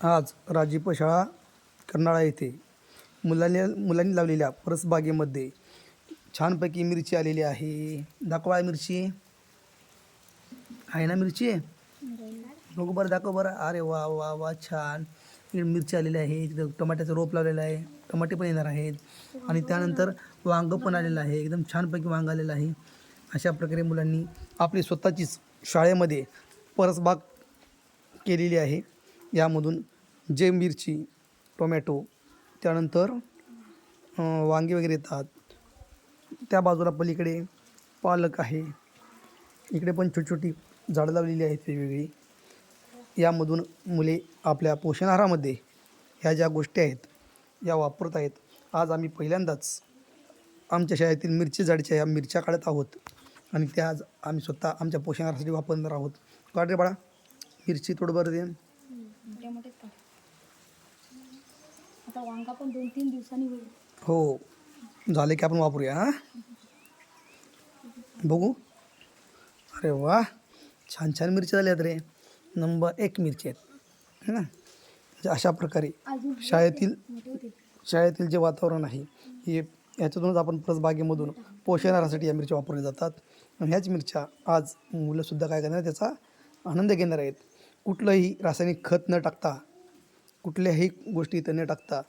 आज राजीप शाळा कर्नाळा येथे मुलांनी मुलांनी लावलेल्या परसबागेमध्ये छानपैकी मिरची आलेली आहे. दाखवा मिरची. आहे ना मिरची? बघू बरं दाखव बरं. अरे वा वा वा छान. मिरची आलेली आहे. तिथं टमाट्याचं रोप लावलेलं आहे. टमाटे पण येणार आहेत. आणि त्यानंतर वांगं पण आलेलं आहे. एकदम छानपैकी वांग आलेलं आहे. अशा प्रकारे मुलांनी आपली स्वतःचीच शाळेमध्ये परसबाग केलेली आहे. यामधून जे मिरची टोमॅटो त्यानंतर वांगे वगैरे येतात. त्या बाजूला पलीकडे पालक आहे. इकडे पण छोटी छोटी झाडं लावलेली आहेत वेगवेगळी. यामधून मुले आपल्या पोषण आहारामध्ये ह्या ज्या गोष्टी आहेत या वापरत आहेत. आज आम्ही पहिल्यांदाच आमच्या शाळेतील मिरची झाडीच्या या मिरच्या काढत आहोत. आणि त्या आज आम्ही स्वतः आमच्या पोषण आहारासाठी वापरणार आहोत. काढ रे बाळा मिरची थोडं बरं दे. मोठे आता वांगा पण दोन तीन दिवसांनी होईल. हो. झाले की आपण वापरूया हां? बघू. अरे वा. छान छान मिरची झाल्यात रे. नंबर एक मिरची आहेत. है ना? म्हणजे अशा प्रकारे शाळेतील शाळेतील जे वातावरण आहे हे याच्यातूनच आपण परसबागेमधून पोषण आहारासाठी या मिरच्या वापरल्या जातात. आणि ह्याच मिरच्या आज मुलंसुद्धा काय करणार त्याचा आनंद घेणार आहेत. कुठलंही रासायनिक खत न टाकता कुठल्याही गोष्टी इथं न टाकता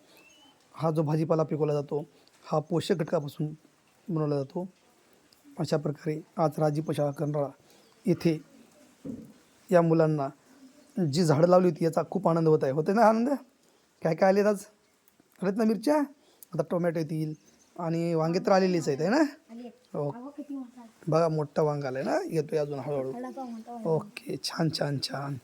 हा जो भाजीपाला पिकवला जातो हा पोषक घटकापासून बनवला जातो. अशा प्रकारे आज राजी पशाळा करणारा येथे या मुलांना जी झाडं लावली होती याचा खूप आनंद होत आहे. होते ना आनंद? काय काय आलेत आज? आलेत ना मिरच्या? आता टोमॅटो येतील आणि वांगे तर आलेलीच आहेत आहे ना? हो मोठा बघा मोठा वांगा आलाय ना? येतोय अजून हळूहळू. ओके छान छान छान.